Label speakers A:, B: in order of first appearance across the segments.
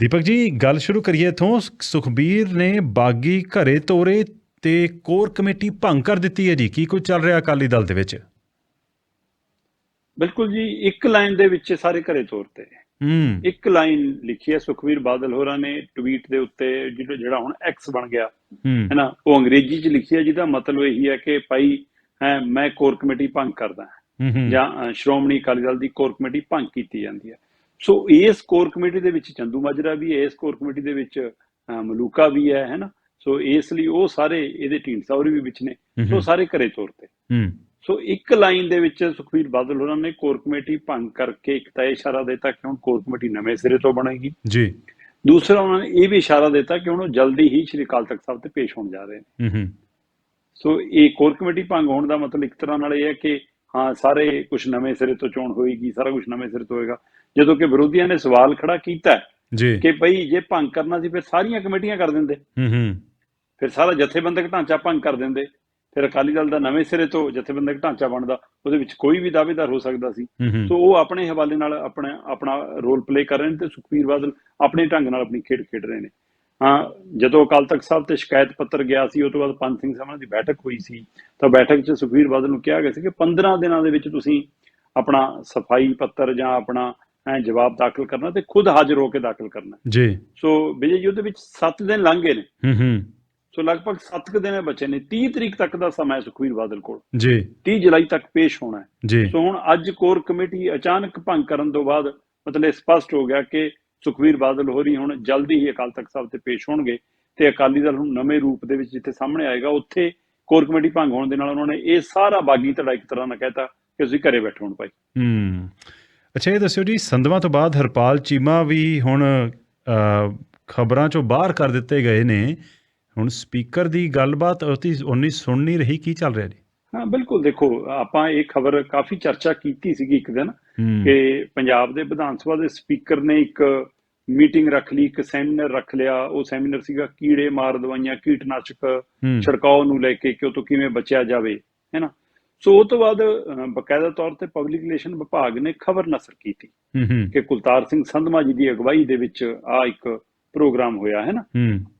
A: ਦੀਪਕ ਜੀ ਗੱਲ ਸ਼ੁਰੂ ਕਰੀਏ ਇਥੋਂ। ਸੁਖਬੀਰ ਨੇ ਬਾਗੀ ਘਰੇ ਤੋਰੇ ਤੇ ਕੋਰ ਕਮੇਟੀ ਭੰਗ ਕਰ ਦਿੱਤੀ ਹੈ ਜੀ। ਕੀ ਕੁਝ ਚੱਲ ਰਿਹਾ ਅਕਾਲੀ ਦਲ ਦੇ ਵਿੱਚ?
B: ਬਿਲਕੁਲ ਜੀ ਇੱਕ ਲਾਈਨ ਦੇ ਵਿੱਚ ਸਾਰੇ ਘਰੇ ਤੋਰਤੇ।
A: ਹੂੰ।
B: ਇੱਕ ਲਾਈਨ ਲਿਖੀ ਹੈ ਸੁਖਵੀਰ ਬਾਦਲ ਹੋਰਾਂ ਨੇ ਟਵੀਟ ਦੇ ਉੱਤੇ ਜਿਹੜਾ ਜਿਹੜਾ ਹੁਣ ਐਕਸ ਬਣ ਗਿਆ।
A: ਹੂੰ।
B: ਨਾ ਉਹ ਅੰਗਰੇਜ਼ੀ 'ਚ ਲਿਖੀ ਹੈ ਜਿਹਦਾ ਮਤਲਬ ਇਹੀ ਹੈ ਕਿ ਭਾਈ ਹੈ ਮੈਂ ਕੋਰ ਕਮੇਟੀ ਭੰਗ ਕਰਦਾ। ਜਾਂ ਸ਼੍ਰੋਮਣੀ ਅਕਾਲੀ ਦਲ ਦੀ ਕੋਰ ਕਮੇਟੀ ਭੰਗ ਕੀਤੀ ਜਾਂਦੀ ਹੈ। ਸੋ ਇਸ ਕੋਰ ਕਮੇਟੀ ਦੇ ਵਿੱਚ ਚੰਦੂ ਮਾਜਰਾ ਵੀ ਹੈ ਇਸ ਕੋਰ ਕਮੇਟੀ ਦੇ ਵਿੱਚ ਮਲੂਕਾ ਵੀ ਹੈ ਹੈ ਨਾ ਸੋ ਇਸ ਲਈ ਉਹ ਸਾਰੇ ਇਹਦੇ ਢੀਂਡਸਾ ਹੋਰੀ ਵੀ ਵਿੱਚ ਨੇ। ਸੋ। ਸਾਰੇ ਘਰੇ ਤੋਰਤੇ
A: ਹੂੰ।
B: ਸੋ ਇੱਕ ਲਾਈਨ ਦੇ ਵਿੱਚ ਸੁਖਬੀਰ ਬਾਦਲ ਹੋਰਾਂ ਨੇ ਕੋਰ ਕਮੇਟੀ ਭੰਗ ਕਰਕੇ ਇੱਕ ਤਾਂ ਇਸ਼ਾਰਾ ਦਿੱਤਾ ਕਿ ਹੁਣ ਕੋਰ ਕਮੇਟੀ ਨਵੇਂ ਸਿਰੇ ਤੋਂ ਬਣੇਗੀ।
A: ਜੀ।
B: ਦੂਸਰਾ ਉਹਨਾਂ ਨੇ ਇਹ ਵੀ ਇਸ਼ਾਰਾ ਦਿੱਤਾ ਕਿ ਹੁਣ ਉਹ ਜਲਦੀ ਹੀ ਸ਼੍ਰੀ ਅਕਾਲ ਤਖਤ ਸਾਹਿਬ ਤੇ ਪੇਸ਼ ਹੋਣ ਜਾ ਰਹੇ ਨੇ।
A: ਹੂੰ ਹੂੰ।
B: ਸੋ ਇਹ ਕੋਰ ਕਮੇਟੀ ਭੰਗ ਹੋਣ ਦਾ ਮਤਲਬ ਇੱਕ ਤਰ੍ਹਾਂ ਨਾਲ ਇਹ ਹੈ ਕਿ ਹਾਂ ਸਾਰੇ ਕੁਝ ਨਵੇਂ ਸਿਰੇ ਤੋਂ ਚੋਣ ਹੋਏਗੀ ਸਾਰਾ ਕੁਝ ਨਵੇਂ ਸਿਰੇ ਤੋਂ ਹੋਏਗਾ। ਜਦੋਂ ਕਿ ਵਿਰੋਧੀਆਂ ਨੇ ਸਵਾਲ ਖੜਾ ਕੀਤਾ
A: ਜੀ।
B: ਕਿ ਭਈ ਜੇ ਭੰਗ ਕਰਨਾ ਸੀ ਫਿਰ ਸਾਰੀਆਂ ਕਮੇਟੀਆਂ ਕਰ ਦਿੰਦੇ।
A: ਹੂੰ ਹੂੰ।
B: ਫਿਰ ਸਾਰਾ ਜਥੇਬੰਦਕ ਢਾਂਚਾ ਭੰਗ ਕਰ ਦਿੰਦੇ। ਫਿਰ ਅਕਾਲੀ ਦਲ ਦਾ ਨਵੇਂ ਸਿਰੇ ਤੋਂ ਜਥੇਬੰਦਕ ਢਾਂਚਾ ਬਣਦਾ ਉਹਦੇ ਵਿੱਚ ਕੋਈ ਵੀ ਦਾਅਵੇਦਾਰ ਹੋ ਸਕਦਾ ਸੀ। ਸੋ ਉਹ ਆਪਣੇ ਹਵਾਲੇ ਨਾਲ ਆਪਣਾ ਆਪਣਾ ਰੋਲ ਪਲੇ ਕਰ ਰਹੇ ਨੇ ਤੇ ਸੁਖਬੀਰ ਬਾਦਲ ਆਪਣੇ ਢੰਗ ਨਾਲ ਆਪਣੀ ਖੇਡ ਖੇਡ ਰਹੇ ਨੇ। ਹਾਂ ਜਦੋਂ ਅਕਾਲ ਤਖਤ ਸਾਹਿਬ ਤੇ ਸ਼ਿਕਾਇਤ ਪੱਤਰ ਗਿਆ ਸੀ ਉਸ ਤੋਂ ਬਾਅਦ ਪੰਜ ਸਿੰਘ ਸਾਹਿਬਾਂ ਦੀ ਬੈਠਕ ਹੋਈ ਸੀ। ਤਾਂ ਬੈਠਕ 'ਚ ਸੁਖਬੀਰ ਬਾਦਲ ਨੂੰ ਕਿਹਾ ਗਿਆ ਸੀ ਕਿ 15 ਦਿਨਾਂ ਦੇ ਵਿੱਚ ਤੁਸੀਂ ਆਪਣਾ ਸਫ਼ਾਈ ਪੱਤਰ ਜਾਂ ਆਪਣਾ ਜਵਾਬ ਦਾਖਲ ਕਰਨਾ ਤੇ ਖੁਦ ਹਾਜ਼ਰ ਹੋ ਕੇ ਦਾਖਲ ਕਰਨਾ
A: ਜੀ।
B: ਸੋ ਵਿਜੇ ਜੀ ਉਹਦੇ ਵਿੱਚ 7 ਦਿਨ ਲੰਘ ਗਏ ਨੇ।
A: ਹੂੰ ਹੂੰ।
B: ਸੋ ਲਗਭਗ 7 ਕੁ ਦਿਨ ਬਚੇ ਨੇ। 30 ਤਰੀਕ ਤੱਕ ਦਾ ਸਮਾਂ ਹੈ ਸੁਖਬੀਰ ਬਾਦਲ ਕੋਲ।
A: ਜੀ।
B: 30 ਜੁਲਾਈ ਤੱਕ ਪੇਸ਼ ਹੋਣਾ ਹੈ। ਸੋ ਹੁਣ ਅੱਜ ਕੋਰ ਕਮੇਟੀ ਅਚਾਨਕ ਭੰਗ ਕਰਨ ਤੋਂ ਬਾਅਦ ਮਤਲਬ ਸਪਸ਼ਟ ਹੋ ਗਿਆ ਕਿ ਸੁਖਵੀਰ ਬਾਦਲ ਹੋਰੀ ਹੁਣ ਜਲਦੀ ਹੀ ਅਕਾਲ ਤਖਤ ਸਾਹਿਬ ਤੇ ਪੇਸ਼ ਹੋਣਗੇ ਤੇ ਅਕਾਲੀ ਦਲ ਹੁਣ ਨਵੇਂ ਰੂਪ ਦੇ ਵਿੱਚ ਜਿੱਥੇ ਸਾਹਮਣੇ ਆਏਗਾ ਉੱਥੇ ਕੋਰ ਕਮੇਟੀ ਭੰਗ ਹੋਣ ਦੇ ਨਾਲ ਉਹਨਾਂ ਨੇ ਇਹ ਸਾਰਾ ਬਾਗੀ ਧੜਾ ਇੱਕ ਤਰ੍ਹਾਂ ਨਾਲ ਕਹਿਤਾ ਕਿ ਤੁਸੀਂ ਘਰੇ ਬੈਠੋ ਹੁਣ ਭਾਈ।
A: ਹੂੰ। ਅੱਛਾ ਇਹ ਦੱਸਿਓ ਜੀ ਸੰਧਵਾਂ ਤੋਂ ਬਾਅਦ ਹਰਪਾਲ ਚੀਮਾ ਵੀ ਹੁਣ ਖਬਰਾਂ ਚੋਂ ਬਾਹਰ ਕਰ ਦਿੱਤੇ ਗਏ ਨੇ। ਹੁਣ ਸਪੀਕਰ ਦੀ ਗੱਲਬਾਤ ਉਹਦੀ ਉਨੀ ਸੁਣ ਨਹੀਂ ਰਹੀ ਕੀ ਚੱਲ ਰਿਹਾ ਜੀ?
B: ਹਾਂ ਬਿਲਕੁਲ ਦੇਖੋ ਆਪਾਂ ਇਹ ਖਬਰ ਕਾਫੀ ਚਰਚਾ ਕੀਤੀ ਸੀਗੀ ਇੱਕ ਦਿਨ ਕਿ ਪੰਜਾਬ ਦੇ ਵਿਧਾਨ ਸਭਾ ਦੇ ਸਪੀਕਰ ਨੇ ਇੱਕ ਮੀਟਿੰਗ ਰੱਖ ਲਈ ਇੱਕ ਸੈਮੀਨਾਰ ਰੱਖ ਲਿਆ। ਉਹ ਸੈਮੀਨਾਰ ਸੀਗਾ ਕੀੜੇ ਮਾਰ ਦਵਾਈਆਂ ਕੀਟਨਾਸ਼ਕ ਛੜਕਾਓ ਨੂੰ ਲੈ ਕੇ ਕਿ ਉਹ ਤੋਂ ਕਿਵੇਂ ਬਚਿਆ ਜਾਵੇ ਹੈਨਾ ਸੋ ਉਹ ਤੋਂ ਬਾਅਦ ਬਕਾਇਦਾ ਤੌਰ ਤੇ ਪਬਲਿਕ ਰਿਲੇਸ਼ਨ ਵਿਭਾਗ ਨੇ ਖਬਰ ਨਸਰ ਕੀਤੀ ਕਿ ਕੁਲਤਾਰ ਸਿੰਘ ਸੰਧਮਾ ਜੀ ਦੀ ਅਗਵਾਈ ਦੇ ਵਿੱਚ ਆ ਇੱਕ ਪ੍ਰੋਗਰਾਮ ਹੋਇਆ ਹੈ ਨਾ?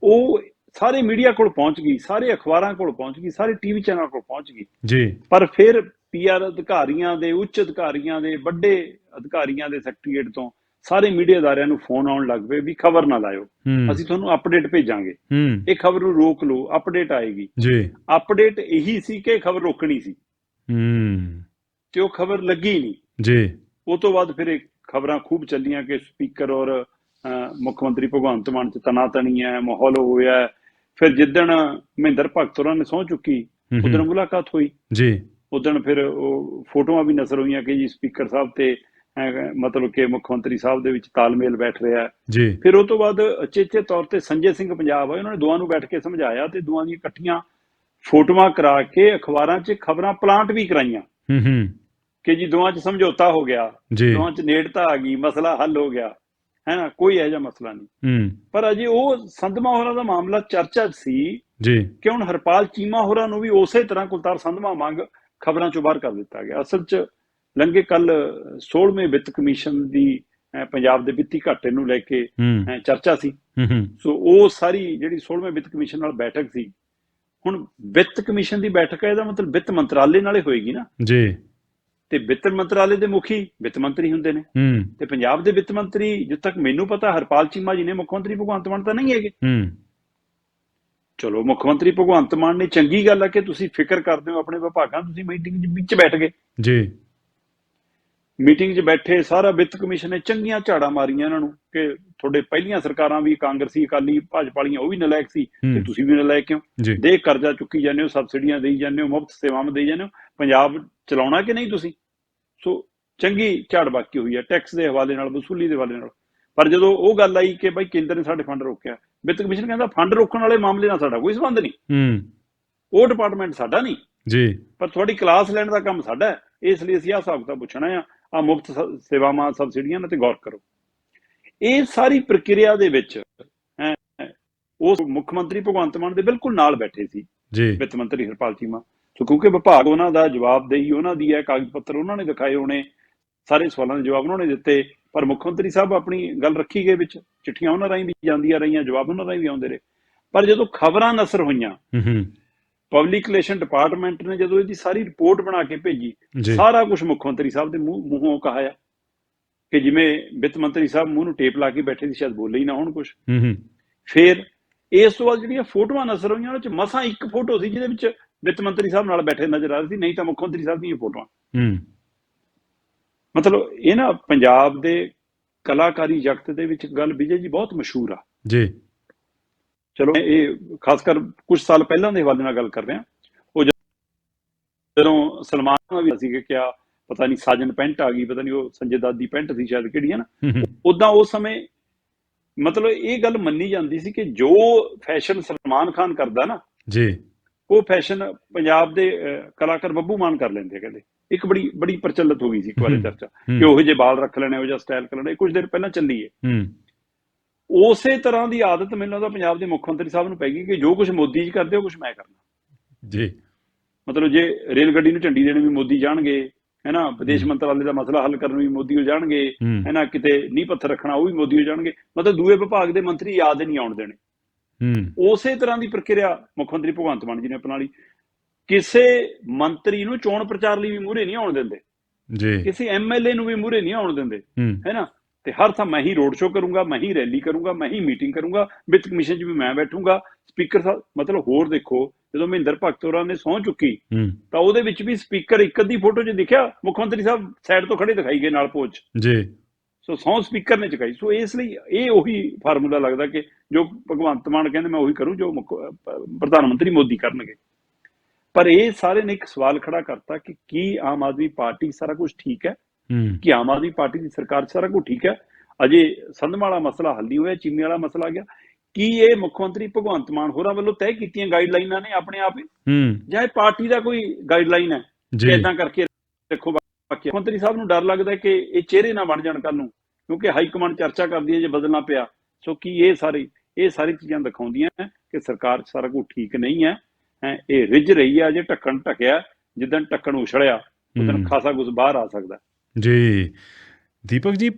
B: ਉਹ ਸਾਰੇ ਮੀਡੀਆ ਕੋਲ ਪਹੁੰਚ ਗਈ ਸਾਰੇ ਅਖਬਾਰਾਂ ਕੋਲ ਪਹੁੰਚ ਗਈ ਸਾਰੇ ਟੀਵੀ ਚੈਨਲ ਕੋਲ ਪਹੁੰਚ ਗਈ।
A: ਜੀ।
B: ਪਰ ਫਿਰ ਪੀਆਰ ਅਧਿਕਾਰੀਆਂ ਦੇ ਉੱਚ ਅਧਿਕਾਰੀਆਂ ਦੇ ਵੱਡੇ ਅਧਿਕਾਰੀਆਂ ਦੇ ਸੈਕਟਰੀਏਟ ਤੋਂ ਸਾਰੇ ਮੀਡੀਆ ਅਦਾਰਿਆਂ ਨੂੰ ਫੋਨ ਆਉਣ ਲੱਗ ਪਏ ਵੀ ਖਬਰ ਨਾ ਲਾਇਓ। ਅਸੀਂ ਤੁਹਾਨੂੰ ਅਪਡੇਟ ਭੇਜਾਂਗੇ। ਇਹ ਖਬਰ ਨੂੰ ਰੋਕ ਲਓ ਅਪਡੇਟ ਆਏਗੀ।
A: ਜੀ।
B: ਅਪਡੇਟ ਇਹੀ ਸੀ ਕਿ ਖਬਰ ਰੋਕਣੀ ਸੀ।
A: ਹੂੰ।
B: ਤੇ ਉਹ ਖਬਰ ਲੱਗੀ ਨਹੀਂ
A: ਜੀ।
B: ਉਹ ਤੋਂ ਬਾਅਦ ਫਿਰ ਇਹ ਖਬਰਾਂ ਖੂਬ ਚੱਲੀਆਂ ਕਿ ਸਪੀਕਰ ਔਰ ਮੁੱਖ ਮੰਤਰੀ ਭਗਵੰਤ ਮਾਨ ਚ ਤਨਾਤਨੀ ਹੈ ਮਾਹੌਲ ਹੋਇਆ। ਫਿਰ ਜਿੱਦਣ ਮਹਿੰਦਰ ਭਗਤ ਹੋਰਾਂ ਨੇ ਸਹੁੰ ਚੁੱਕੀ ਉਦੋਂ ਮੁਲਾਕਾਤ ਹੋਈ।
A: ਜੀ।
B: ਉਦੋਂ ਫਿਰ ਉਹ ਫੋਟੋਆਂ ਵੀ ਨਜ਼ਰ ਹੋਈਆਂ ਕਿ ਜੀ ਸਪੀਕਰ ਸਾਹਿਬ ਤੇ ਮਤਲਬ ਕਿ ਮੁੱਖ ਮੰਤਰੀ ਸਾਹਿਬ ਦੇ ਵਿੱਚ ਤਾਲਮੇਲ ਬੈਠ ਰਿਹਾ ਹੈ।
A: ਜੀ।
B: ਫਿਰ ਉਹ ਤੋਂ ਬਾਅਦ ਅਚੇਚੇ ਤੌਰ ਤੇ ਸੰਜੇ ਸਿੰਘ ਪੰਜਾਬ ਆਏ ਉਹਨਾਂ ਨੇ ਦੋਵਾਂ ਨੂੰ ਬੈਠ ਕੇ ਸਮਝਾਇਆ ਤੇ ਦੋਵਾਂ ਦੀਆਂ ਇਕੱਠੀਆਂ ਫੋਟੋਆਂ ਕਰਾ ਕੇ ਅਖਬਾਰਾਂ 'ਚ ਖਬਰਾਂ ਪਲਾਂਟ ਵੀ ਕਰਾਈਆਂ।
A: ਹੂੰ ਹੂੰ।
B: ਕਿ ਜੀ ਦੋਵਾਂ 'ਚ ਸਮਝੌਤਾ ਹੋ ਗਿਆ ਦੋਵਾਂ 'ਚ ਨੇੜਤਾ ਆ ਗਈ ਮਸਲਾ ਹੱਲ ਹੋ ਗਿਆ ਹੈ ਨਾ ਕੋਈ ਇਹੋ ਜਿਹਾ ਮਸਲਾ ਨਹੀਂ।
A: ਹੂੰ।
B: ਪਰ ਅਜੇ ਉਹ ਸੰਧਮਾ ਹੋਰਾਂ ਦਾ ਮਾਮਲਾ ਚਰਚਾ 'ਚ ਸੀ
A: ਜੀ।
B: ਕਿ ਹੁਣ ਹਰਪਾਲ ਚੀਮਾ ਹੋਰਾਂ ਨੂੰ ਵੀ ਉਸੇ ਤਰ੍ਹਾਂ ਕੁਲਤਾਰ ਸੰਧਮਾ ਮੰਗ ਖਬਰਾਂ 'ਚੋਂ ਬਾਹਰ ਕਰ ਦਿੱਤਾ ਗਿਆ। ਅਸਲ 'ਚ ਲੰਘੇ ਕੱਲ 16ਵੇਂ ਵਿੱਤ ਕਮਿਸ਼ਨ ਦੀ ਪੰਜਾਬ ਦੇ ਵਿੱਤੀ ਘਾਟੇ ਨੂੰ ਲੈ ਕੇ ਚਰਚਾ ਸੀ। ਸੋ ਉਹ ਸਾਰੀ ਜਿਹੜੀ 16ਵੇਂ ਵਿੱਤ ਕਮਿਸ਼ਨ ਨਾਲ ਬੈਠਕ ਸੀ ਹੁਣ ਵਿੱਤ ਕਮਿਸ਼ਨ ਦੀ ਬੈਠਕ ਹੈ ਇਹਦਾ ਮਤਲਬ ਵਿੱਤ ਮੰਤਰਾਲੇ ਨਾਲੇ ਹੋਏਗੀ ਨਾ।
A: ਜੀ।
B: ਤੇ ਵਿੱਤ ਮੰਤਰਾਲੇ ਦੇ ਮੁਖੀ ਵਿੱਤ ਮੰਤਰੀ ਹੁੰਦੇ ਨੇ।
A: ਹੂੰ।
B: ਤੇ ਪੰਜਾਬ ਦੇ ਵਿੱਤ ਮੰਤਰੀ ਜਿੱਦ ਤੱਕ ਮੈਨੂੰ ਪਤਾ ਹਰਪਾਲ ਚੀਮਾ ਜੀ ਨੇ ਮੁੱਖ ਮੰਤਰੀ ਭਗਵੰਤ ਮਾਨ ਤਾਂ ਨਹੀਂ ਹੈਗੇ।
A: ਹੂੰ।
B: ਚਲੋ ਮੁੱਖ ਮੰਤਰੀ ਭਗਵੰਤ ਮਾਨ ਨੇ ਚੰਗੀ ਗੱਲ ਹੈ ਕਿ ਤੁਸੀਂ ਫਿਕਰ ਕਰਦੇ ਹੋ ਆਪਣੇ ਵਿਭਾਗਾਂ ਤੁਸੀਂ ਮੀਟਿੰਗ ਵਿੱਚ ਬੈਠ ਗਏ।
A: ਜੀ।
B: ਮੀਟਿੰਗ 'ਚ ਬੈਠੇ ਸਾਰਾ ਵਿੱਤ ਕਮਿਸ਼ਨ ਨੇ ਚੰਗੀਆਂ ਝਾੜਾਂ ਮਾਰੀਆਂ ਇਹਨਾਂ ਨੂੰ ਕਿ ਤੁਹਾਡੇ ਪਹਿਲੀਆਂ ਸਰਕਾਰਾਂ ਵੀ ਕਾਂਗਰਸੀ ਅਕਾਲੀ ਭਾਜਪਾ ਵਾਲੀਆਂ ਉਹ ਵੀ ਨਲਾਇਕ ਸੀ ਤੇ
A: ਹੂੰ।
B: ਤੁਸੀਂ ਵੀ ਨਲਾਇਕ ਕਿਉਂ?
A: ਜੀ।
B: ਦੇ ਕਰਜ਼ਾ ਚੁੱਕੀ ਜਾਂਦੇ ਹੋ ਸਬਸਿਡੀਆਂ ਦੇਈ ਜਾਂਦੇ ਹੋ ਮੁਫਤ ਸੇਵਾਵਾਂ ਦੇਈ ਜਾਂਦੇ ਹੋ। ਪੰਜਾਬ ਚਲਾਉਣਾ ਕਿ ਨਹੀਂ ਤੁਸੀਂ? ਸੋ ਚੰਗੀ ਝਾੜ ਬਾਕੀ ਹੋਈ ਹੈ ਟੈਕਸ ਦੇ ਹਵਾਲੇ ਨਾਲ ਵਸੂਲੀ ਦੇ ਹਵਾਲੇ ਨਾਲ। ਪਰ ਜਦੋਂ ਉਹ ਗੱਲ ਆਈ ਕਿ ਭਾਈ ਕੇਂਦਰ ਨੇ ਸਾਡੇ ਫੰਡ ਰੋਕਿਆ ਵਿੱਤ ਕਮਿਸ਼ਨ ਕਹਿੰਦਾ ਫੰਡ ਰੋਕਣ ਵਾਲੇ ਮਾਮਲੇ ਨਾਲ ਸਾਡਾ ਕੋਈ ਸੰਬੰਧ ਨਹੀਂ।
A: ਹੂੰ।
B: ਉਹ ਡਿਪਾਰਟਮੈਂਟ ਸਾਡਾ ਨਹੀਂ।
A: ਜੀ।
B: ਪਰ ਤੁਹਾਡੀ ਕਲਾਸ ਲੈਣ ਦਾ ਕੰਮ ਸਾਡਾ ਹੈ। ਇਸ ਲਈ ਅਸੀਂ ਆਹ ਹਿਸਾਬ ਪੁੱਛਣਾ ਆ। ਆ ਮੁਫਤ ਸੇਵਾਵਾਂ ਸਬਸਿਡੀਆਂ ਨੇ ਤੇ ਗੌਰ ਕਰੋ। ਇਹ ਸਾਰੀ ਪ੍ਰਕਿਰਿਆ ਦੇ ਵਿੱਚ ਹੈਂ, ਉਸ ਮੁੱਖ ਮੰਤਰੀ ਭਗਵੰਤ ਮਾਨ ਦੇ ਬਿਲਕੁਲ ਨਾਲ ਬੈਠੇ ਸੀ।
A: ਜੀ।
B: ਵਿੱਤ ਮੰਤਰੀ ਹਰਪਾਲ ਚੀਮਾ। ਸੋ ਕਿਉਂਕਿ ਵਿਭਾਗ ਉਹਨਾਂ ਦਾ ਜਵਾਬਦੇਹੀ ਉਹਨਾਂ ਦੀ ਹੈ ਕਾਗਜ਼ ਪੱਤਰ ਉਹਨਾਂ ਨੇ ਦਿਖਾਏ ਹੋਣੇ ਸਾਰੇ ਸਵਾਲਾਂ ਦੇ ਜਵਾਬ ਉਹਨਾਂ ਨੇ ਦਿੱਤੇ ਪਰ ਮੁੱਖ ਮੰਤਰੀ ਸਾਹਿਬ ਆਪਣੀ ਗੱਲ ਰੱਖੀ ਗਏ ਵਿੱਚ ਚਿੱਠੀਆਂ ਉਹਨਾਂ ਰਾਹੀਂ ਵੀ ਜਾਂਦੀਆਂ ਰਹੀਆਂ ਜਵਾਬ ਉਹਨਾਂ ਰਾਹੀਂ ਵੀ ਆਉਂਦੇ ਰਹੇ। ਪਰ ਜਦੋਂ ਖਬਰਾਂ ਨਸਰ ਹੋਈਆਂ
A: ਹੂੰ ਹੂੰ।
B: ਪਬਲਿਕ ਰਿਲੇਸ਼ਨ ਡਿਪਾਰਟਮੈਂਟ ਨੇ ਜਦੋਂ ਇਹਦੀ ਸਾਰੀ ਰਿਪੋਰਟ ਬਣਾ ਕੇ ਭੇਜੀ ਸਾਰਾ ਕੁਝ ਮੁੱਖ ਮੰਤਰੀ ਸਾਹਿਬ ਦੇ ਮੂੰਹ ਮੂੰਹੋਂ ਕਹਾਇਆ ਕਿ ਜਿਵੇਂ ਵਿੱਤ ਮੰਤਰੀ ਸਾਹਿਬ ਮੂੰਹ ਨੂੰ ਟੇਪ ਲਾ ਕੇ ਬੈਠੇ ਸੀ ਸ਼ਾਇਦ ਬੋਲੇ ਹੀ ਨਾ ਹੋਣ ਕੁਝ
A: ਹੂੰ ਹੂੰ।
B: ਫਿਰ ਇਸ ਤੋਂ ਬਾਅਦ ਜਿਹੜੀਆਂ ਫੋਟੋਆਂ ਨਜ਼ਰ ਆਈਆਂ ਉਹਨਾਂ ਵਿੱਚ ਮਸਾਂ ਇੱਕ ਫੋਟੋ ਸੀ ਜਿਹਦੇ ਵਿੱਚ ਵਿੱਤ ਮੰਤਰੀ ਸਾਹਿਬ ਨਾਲ ਬੈਠੇ ਨਜ਼ਰ ਆ ਰਹੇ ਸੀ ਨਹੀਂ ਤਾਂ ਮੁੱਖ ਮੰਤਰੀ ਸਾਹਿਬ ਦੀਆਂ ਫੋਟੋਆਂ।
A: ਹੂੰ।
B: ਮਤਲਬ ਇਹ ਨਾ ਪੰਜਾਬ ਦੇ ਕਲਾਕਾਰੀ ਜਗਤ ਦੇ ਵਿੱਚ ਗੱਲ ਵਿਜੇ ਜੀ ਬਹੁਤ ਮਸ਼ਹੂਰ ਆ।
A: ਜੀ।
B: ਚਲੋ ਇਹ ਖਾਸ ਕਰ ਕੁਝ ਸਾਲ ਪਹਿਲਾਂ ਦੇ ਹਵਾਲੇ ਨਾਲ ਗੱਲ ਕਰ ਰਿਹਾ। ਉਹ ਜਦੋਂ ਸਲਮਾਨ ਖਾਨ ਵੀ ਸੀ ਕਿ ਕਿਆ ਪਤਾ ਨਹੀਂ ਸਾਜਨ ਪੈਂਟ ਆ ਗਈ ਪਤਾ ਨਹੀਂ ਉਹ ਸੰਜੇ ਦੱਤ ਦੀ ਪੈਂਟ ਸੀ ਸ਼ਾਇਦ ਕਿਹੜੀ ਹੈ ਨਾ?
A: ਹੂੰ ਹੂੰ।
B: ਉਦਾਂ ਉਸ ਸਮੇਂ ਮਤਲਬ ਇਹ ਗੱਲ ਮੰਨੀ ਜਾਂਦੀ ਸੀ ਕਿ ਜੋ ਫੈਸ਼ਨ ਸਲਮਾਨ ਖਾਨ ਕਰਦਾ ਨਾ
A: ਜੀ।
B: ਉਹ ਫੈਸ਼ਨ ਪੰਜਾਬ ਦੇ ਕਲਾਕਾਰ ਬੱਬੂ ਮਾਨ ਕਰ ਲੈਂਦੇ ਕਹਿੰਦੇ। ਇੱਕ ਬੜੀ ਬੜੀ ਪ੍ਰਚਲਿਤ ਹੋ ਗਈ ਸੀ ਇੱਕ ਵਾਰੀ
A: ਹੂੰ।
B: ਚਰਚਾ
A: ਹੂੰ।
B: ਕਿ ਉਹੋ ਜਿਹੇ ਵਾਲ ਰੱਖ ਲੈਣੇ ਉਹ ਜਿਹਾ ਸਟਾਈਲ ਕਰ ਲੈਣਾ ਕੁਝ ਦਿਨ ਪਹਿਲਾਂ ਚੱਲੀ ਹੈ।
A: ਹੂੰ।
B: ਉਸੇ ਤਰ੍ਹਾਂ ਦੀ ਆਦਤ ਮੈਨੂੰ ਲੱਗਦਾ ਪੰਜਾਬ ਦੇ ਮੁੱਖ ਮੰਤਰੀ ਸਾਹਿਬ ਨੂੰ ਪੈ ਗਈ ਕਿ ਜੋ ਕੁਝ ਮੋਦੀ ਜੀ ਕਰਦੇ ਉਹ ਕੁਝ ਮੈਂ ਕਰਨਾ।
A: ਜੀ।
B: ਮਤਲਬ ਜੇ ਰੇਲ ਗੱਡੀ ਨੂੰ ਝੰਡੀ ਦੇਣੀ ਵੀ ਮੋਦੀ ਜਾਣਗੇ ਹੈਨਾ ਵਿਦੇਸ਼ ਮੰਤਰਾਲੇ ਦਾ ਮਸਲਾ ਹੱਲ ਕਰਨ ਵੀ ਮੋਦੀ ਹੋ ਜਾਣਗੇ ਹੈਨਾ ਕਿਤੇ ਨੀਂਹ ਪੱਥਰ ਰੱਖਣਾ ਉਹ ਵੀ ਮੋਦੀ ਹੋ ਜਾਣਗੇ। ਮਤਲਬ ਦੂਏ ਵਿਭਾਗ ਦੇ ਮੰਤਰੀ ਯਾਦ ਨਹੀਂ ਆਉਣ ਦੇਣੇ।
A: ਹੂੰ।
B: ਉਸੇ ਤਰ੍ਹਾਂ ਦੀ ਪ੍ਰਕਿਰਿਆ ਮੁੱਖ ਮੰਤਰੀ ਭਗਵੰਤ ਮਾਨ ਜੀ ਨੇ ਅਪਣਾ ਲਈ ਕਿਸੇ ਮੰਤਰੀ ਨੂੰ ਚੋਣ ਪ੍ਰਚਾਰ ਲਈ ਵੀ ਮੂਹਰੇ ਨਹੀਂ ਆਉਣ ਦਿੰਦੇ।
A: ਜੀ।
B: ਕਿਸੇ ਐਮਐਲਏ ਨੂੰ ਵੀ ਮੂਹਰੇ ਨਹੀਂ ਆਉਣ ਦਿੰਦੇ। ਹੈਨਾ ਤੇ ਹਰ ਥਾਂ ਮੈਂ ਹੀ ਰੋਡ ਸ਼ੋਅ ਕਰੂੰਗਾ ਮੈਂ ਹੀ ਰੈਲੀ ਕਰੂੰਗਾ ਮੈਂ ਹੀ ਮੀਟਿੰਗ ਕਰੂੰਗਾ ਵਿੱਤ ਕਮਿਸ਼ਨ 'ਚ ਵੀ ਮੈਂ ਬੈਠੂੰਗਾ। ਸਪੀਕਰ ਸਾਹਿਬ ਮਤਲਬ ਹੋਰ ਦੇਖੋ ਜਦੋਂ ਮਹਿੰਦਰ ਭਗਤ ਹੋਰਾਂ ਨੇ ਸਹੁੰ ਚੁੱਕੀ ਤਾਂ ਉਹਦੇ ਵਿੱਚ ਵੀ ਸਪੀਕਰ ਇੱਕ ਅੱਧੀ ਫੋਟੋ 'ਚ ਦਿਖਿਆ ਮੁੱਖ ਮੰਤਰੀ ਸਾਹਿਬ ਸਾਈਡ ਤੋਂ ਖੜੇ ਦਿਖਾਈ ਗਏ ਨਾਲ ਪੋਚ।
A: ਜੀ।
B: ਸੋ ਸਹੁੰ ਸਪੀਕਰ ਨੇ ਚੁਕਾਈ। ਸੋ ਇਸ ਲਈ ਇਹ ਉਹੀ ਫਾਰਮੂਲਾ ਲੱਗਦਾ ਕਿ ਜੋ ਭਗਵੰਤ ਮਾਨ ਕਹਿੰਦੇ ਮੈਂ ਉਹੀ ਕਰੂੰ ਜੋ ਪ੍ਰਧਾਨ ਮੰਤਰੀ ਮੋਦੀ ਕਰਨਗੇ। ਪਰ ਇਹ ਸਾਰੇ ਨੇ ਇੱਕ ਸਵਾਲ ਖੜਾ ਕਰਤਾ ਕਿ ਕੀ ਆਮ ਆਦਮੀ ਪਾਰਟੀ ਸਾਰਾ ਕੁਝ ਠੀਕ ਹੂੰ? ਕਿ ਆਮ ਆਦਮੀ ਪਾਰਟੀ ਦੀ ਸਰਕਾਰ ਸਾਰਾ ਕੁਝ ਠੀਕ ਹੈ। ਅਜੇ ਸੰਧਮਾ ਵਾਲਾ ਮਸਲਾ ਹੱਲ ਨਹੀਂ ਹੋਇਆ ਚੀਮੇ ਵਾਲਾ ਮਸਲਾ ਆ ਗਿਆ। ਕੀ ਇਹ ਮੁੱਖ ਮੰਤਰੀ ਭਗਵੰਤ ਮਾਨ ਹੋਰਾਂ ਵੱਲੋਂ ਤੈਅ ਕੀਤੀਆਂ ਗਾਈਡਲਾਈਨਾਂ ਨੇ ਆਪਣੇ ਆਪ ਹੀ?
A: ਹੂੰ।
B: ਜਾਂ ਇਹ ਪਾਰਟੀ ਦਾ ਕੋਈ ਗਾਈਡਲਾਈਨ ਹੈ?
A: ਜੀ।
B: ਕਿ ਇਦਾਂ ਕਰਕੇ ਰੱਖੋ ਬਾਕੀ। ਮੰਤਰੀ ਸਾਹਿਬ ਨੂੰ ਡਰ ਲੱਗਦਾ ਹੈ ਕਿ ਇਹ ਚਿਹਰੇ ਨਾ ਬਣ ਜਾਣ ਕੱਲ ਨੂੰ ਕਿਉਂਕਿ ਹਾਈ ਕਮਾਂਡ ਚਰਚਾ ਕਰਦੀ ਹੈ ਜੇ ਬਦਲਣਾ ਪਿਆ। ਸੋ ਕੀ ਇਹ ਸਾਰੀ ਇਹ ਸਾਰੀ ਚੀਜ਼ਾਂ ਦਿਖਾਉਂਦੀਆਂ ਕਿ ਸਰਕਾਰ ਸਾਰਾ ਕੁਝ ਠੀਕ ਨਹੀਂ ਹੈ? ਹੈਂ, ਇਹ ਰਿੱਝ ਰਹੀ ਹੈ ਜੇ ਢੱਕਣ ਢਕਿਆ। ਜਿੱਦਣ ਢੱਕਣ ਉਛੜਿਆ ਉਦੋਂ। ਖਾਸਾ ਕੁਝ ਬਾਹਰ ਆ ਸਕਦਾ।
A: ਜੀ। ਦੀਪਕ ਜੀ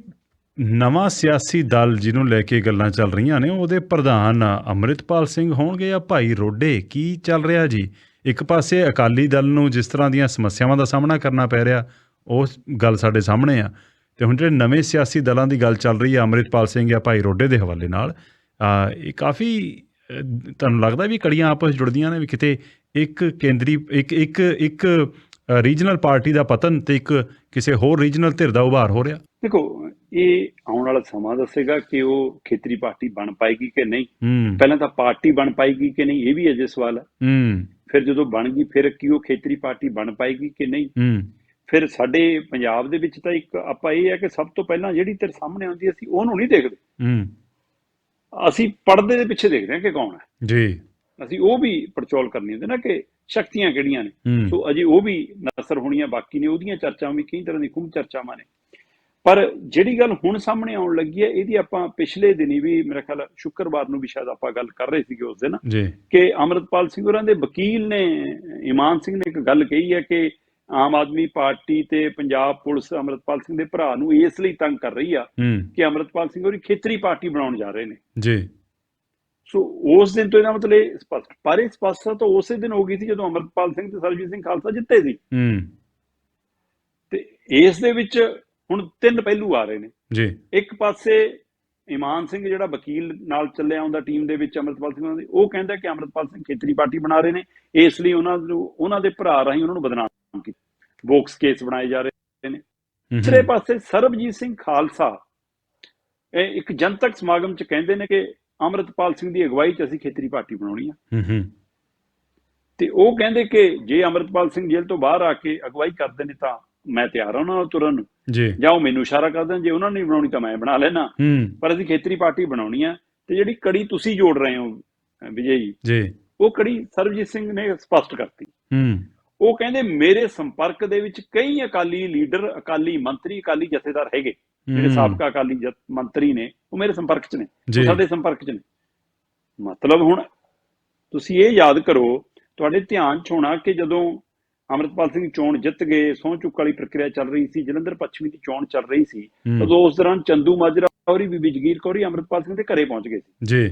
A: ਨਵਾਂ ਸਿਆਸੀ ਦਲ ਜਿਹਨੂੰ ਲੈ ਕੇ ਗੱਲਾਂ ਚੱਲ ਰਹੀਆਂ ਨੇ ਉਹਦੇ ਪ੍ਰਧਾਨ ਅੰਮ੍ਰਿਤਪਾਲ ਸਿੰਘ ਹੋਣਗੇ ਜਾਂ ਭਾਈ ਰੋਡੇ? ਕੀ ਚੱਲ ਰਿਹਾ ਜੀ? ਇੱਕ ਪਾਸੇ ਅਕਾਲੀ ਦਲ ਨੂੰ ਜਿਸ ਤਰ੍ਹਾਂ ਦੀਆਂ ਸਮੱਸਿਆਵਾਂ ਦਾ ਸਾਹਮਣਾ ਕਰਨਾ ਪੈ ਰਿਹਾ ਉਹ ਗੱਲ ਸਾਡੇ ਸਾਹਮਣੇ ਆ। ਤੇ ਹੁਣ ਜਿਹੜੇ ਨਵੇਂ ਸਿਆਸੀ ਦਲਾਂ ਦੀ ਗੱਲ ਚੱਲ ਰਹੀ ਆ ਅੰਮ੍ਰਿਤਪਾਲ ਸਿੰਘ ਜਾਂ ਭਾਈ ਰੋਡੇ ਦੇ ਹਵਾਲੇ ਨਾਲ ਆ, ਇਹ ਕਾਫੀ ਅ, ਤੁਹਾਨੂੰ ਲੱਗਦਾ ਵੀ ਕੜੀਆਂ ਆਪਸ 'ਚ ਜੁੜਦੀਆਂ ਨੇ ਵੀ ਕਿਤੇ ਇੱਕ ਕੇਂਦਰੀ ਇੱਕ ਇੱਕ ਇੱਕ ਰੀਜਨਲ ਪਾਰਟੀ ਦਾ ਪਤਨ ਤੇ ਇੱਕ ਕਿਸੇ ਹੋਰ ਰੀਜਨਲ ਧਿਰ ਦਾ ਉਭਾਰ ਹੋ ਰਿਹਾ?
B: ਦੇਖੋ ਇਹ ਆਉਣ ਵਾਲਾ ਸਮਾਂ ਦੱਸੇਗਾ ਕਿ ਉਹ ਖੇਤਰੀ ਪਾਰਟੀ ਬਣ ਪਾਏਗੀ ਕਿ ਨਹੀਂ। ਪਹਿਲਾਂ ਤਾਂ ਪਾਰਟੀ ਬਣ ਪਾਏਗੀ ਕਿ ਨਹੀਂ ਇਹ ਵੀ ਅਜੇ ਸਵਾਲ
A: ਹੈ।
B: ਫਿਰ ਜਦੋਂ ਬਣ ਗਈ ਫਿਰ ਕੀ ਉਹ ਖੇਤਰੀ ਪਾਰਟੀ ਬਣ ਪਾਏਗੀ ਕਿ ਨਹੀਂ? ਫਿਰ ਸਾਡੇ ਪੰਜਾਬ ਦੇ ਵਿੱਚ ਤਾਂ ਇੱਕ ਆਪਾਂ ਇਹ ਹੈ ਕਿ ਸਭ ਤੋਂ ਪਹਿਲਾਂ ਜਿਹੜੀ ਤੇਰੇ ਸਾਹਮਣੇ ਆਉਂਦੀ ਅਸੀਂ ਉਹਨੂੰ ਨਹੀਂ ਦੇਖਦੇ। ਅਸੀਂ ਪਰਦੇ ਦੇ ਪਿੱਛੇ ਦੇਖਦੇ ਹਾਂ ਕਿ ਕੌਣ ਹੈ।
A: ਜੀ।
B: ਅਸੀਂ ਉਹ ਵੀ ਪੜਚੋਲ ਕਰਨੀ ਹੁੰਦੀ ਨਾ ਕਿ ਸ਼ਕਤੀਆਂ ਕਿਹੜੀਆਂ ਨੇ? ਸੋ ਅਜੇ ਉਹ ਵੀ ਨਸਰ ਹੋਣੀਆਂ ਬਾਕੀ ਨੇ ਉਹਦੀਆਂ ਚਰਚਾਵਾਂ ਵੀ ਕਈ ਤਰ੍ਹਾਂ ਦੀ ਖੂਬ ਚਰਚਾਵਾਂ ਨੇ। ਪਰ ਜਿਹੜੀ ਗੱਲ ਹੁਣ ਸਾਹਮਣੇ ਆਉਣ ਲੱਗੀ ਹੈ ਇਹਦੀ ਆਪਾਂ ਪਿਛਲੇ ਦਿਨੀ ਵੀ ਮੇਰਾ ਖਿਆਲ ਸ਼ੁੱਕਰਵਾਰ ਨੂੰ ਵੀ ਸ਼ਾਇਦ ਆਪਾਂ ਗੱਲ ਕਰ ਰਹੇ ਸੀਗੇ ਉਸ ਦਿਨ ਕਿ ਅਮਰਤਪਾਲ ਸਿੰਘ ਹੋਰਾਂ ਦੇ ਵਕੀਲ ਨੇ ਇਮਾਨ ਸਿੰਘ ਨੇ ਇੱਕ ਗੱਲ ਕਹੀ ਹੈ ਕਿ ਆਮ ਆਦਮੀ ਪਾਰਟੀ ਤੇ ਪੰਜਾਬ ਪੁਲਿਸ ਅਮਰਤਪਾਲ ਸਿੰਘ ਦੇ ਭਰਾ ਨੂੰ ਇਸ ਲਈ ਤੰਗ ਕਰ ਰਹੀ ਆ ਕਿ ਅਮਰਤਪਾਲ ਸਿੰਘ ਹੋਰੀ ਖੇਤਰੀ ਪਾਰਟੀ ਬਣਾਉਣ ਜਾ ਰਹੇ ਨੇ।
A: ਜੀ।
B: ਸੋ ਉਸ ਦਿਨ ਤੋਂ ਇਹਦਾ ਮਤਲਬ ਇਹ ਸਪਸ਼ਟ ਪਰ ਇਹ ਸਪਸ਼ਟਤਾ ਤਾਂ ਉਸੇ ਦਿਨ ਹੋ ਗਈ ਸੀ ਜਦੋਂ ਅਮਰਤਪਾਲ ਸਿੰਘ ਤੇ ਸਰਜੀਤ ਸਿੰਘ ਖਾਲਸਾ ਜਿੱਤੇ ਸੀ।
A: ਹੂੰ।
B: ਤੇ ਇਸ ਦੇ ਵਿੱਚ ਹੁਣ ਤਿੰਨ ਪਹਿਲੂ ਆ ਰਹੇ ਨੇ।
A: ਜੀ।
B: ਇੱਕ ਪਾਸੇ ਇਮਾਨ ਸਿੰਘ ਜਿਹੜਾ ਵਕੀਲ ਨਾਲ ਚੱਲਿਆ ਹੁੰਦਾ ਟੀਮ ਦੇ ਵਿੱਚ ਅਮਰਤਪਾਲ ਸਿੰਘ ਦੀ ਉਹ ਕਹਿੰਦਾ ਕਿ ਅਮਰਤਪਾਲ ਸਿੰਘ ਖੇਤਰੀ ਪਾਰਟੀ ਬਣਾ ਰਹੇ ਨੇ ਇਸ ਲਈ ਉਹਨਾਂ ਨੂੰ ਉਹਨਾਂ ਦੇ ਭਰਾ ਰਾਹੀਂ ਉਹਨਾਂ ਨੂੰ ਬਦਨਾਮ ਕੀਤਾ। ਬੋਕਸ ਕੇਸ ਬਣਾਏ ਜਾ ਰਹੇ ਨੇ। ਦੂਸਰੇ ਪਾਸੇ ਸਰਬਜੀਤ ਸਿੰਘ ਖਾਲਸਾ ਇਹ ਇੱਕ ਜਨਤਕ ਸਮਾਗਮ 'ਚ ਕਹਿੰਦੇ ਨੇ ਕਿ ਅਮਰਤਪਾਲ ਸਿੰਘ ਦੀ ਅਗਵਾਈ 'ਚ ਅਸੀਂ ਖੇਤਰੀ ਪਾਰਟੀ ਬਣਾਉਣੀ ਆ।
A: ਹੂੰ ਹੂੰ।
B: ਤੇ ਉਹ ਕਹਿੰਦੇ ਕਿ ਜੇ ਅਮਰਤਪਾਲ ਸਿੰਘ ਜੇਲ੍ਹ ਤੋਂ ਬਾਹਰ ਆ ਕੇ ਅਗਵਾਈ ਕਰਦੇ ਨੇ ਤਾਂ ਮੈਂ ਤਿਆਰ ਹਾਂ ਉਹਨਾਂ ਨਾਲ ਤੁਰਨ।
A: ਜੀ।
B: ਜਾਂ ਉਹ ਮੈਨੂੰ ਇਸ਼ਾਰਾ ਕਰਦੇ ਨੇ ਜੇ ਉਹਨਾਂ ਨੇ ਬਣਾਉਣੀ ਤਾਂ ਮੈਂ ਬਣਾ ਲੈਣਾ। ਪਰ ਅਸੀਂ ਖੇਤਰੀ ਪਾਰਟੀ ਬਣਾਉਣੀ ਆ ਤੇ ਜਿਹੜੀ ਕੜੀ ਤੁਸੀਂ ਜੋੜ ਰਹੇ ਹੋ ਵਿਜੇ ਜੀ
A: ਜੀ।
B: ਉਹ ਕੜੀ ਸਰਬਜੀਤ ਸਿੰਘ ਨੇ ਸਪਸ਼ਟ ਕਰਤੀ।
A: ਹੂੰ।
B: ਉਹ ਕਹਿੰਦੇ ਮੇਰੇ ਸੰਪਰਕ ਦੇ ਵਿੱਚ ਕਈ ਅਕਾਲੀ ਲੀਡਰ ਅਕਾਲੀ ਮੰਤਰੀ ਅਕਾਲੀ ਜਥੇਦਾਰ ਹੈਗੇ ਜਿਹੜੇ ਸਾਬਕਾ ਅਕਾਲੀ ਮੰਤਰੀ ਨੇ ਉਹ ਮੇਰੇ ਸੰਪਰਕ 'ਚ ਨੇ ਸਾਡੇ ਸੰਪਰਕ 'ਚ ਨੇ। ਮਤਲਬ ਹੁਣ ਤੁਸੀਂ ਇਹ ਯਾਦ ਕਰੋ ਤੁਹਾਡੇ ਧਿਆਨ 'ਚ ਹੋਣਾ ਕਿ ਜਦੋਂ ਅਮਰਤਪਾਲ ਸਿੰਘ ਚੋਣ ਜਿੱਤ ਗਏ ਸਹੁੰ ਚੁੱਕ ਵਾਲੀ ਪ੍ਰਕਿਰਿਆ ਚੱਲ ਰਹੀ ਸੀ ਜਲੰਧਰ ਪੱਛਮੀ ਦੀ ਚੋਣ ਚੱਲ ਰਹੀ ਸੀ ਉਦੋਂ ਉਸ ਦੌਰਾਨ ਚੰਦੂ ਮਾਜਰਾ ਔਰੀ ਬੀਬੀ ਜਗੀਰ ਕੌਰੀ ਅਮਰਤਪਾਲ ਸਿੰਘ ਦੇ ਘਰੇ ਪਹੁੰਚ ਗਏ ਸੀ।
A: ਜੀ।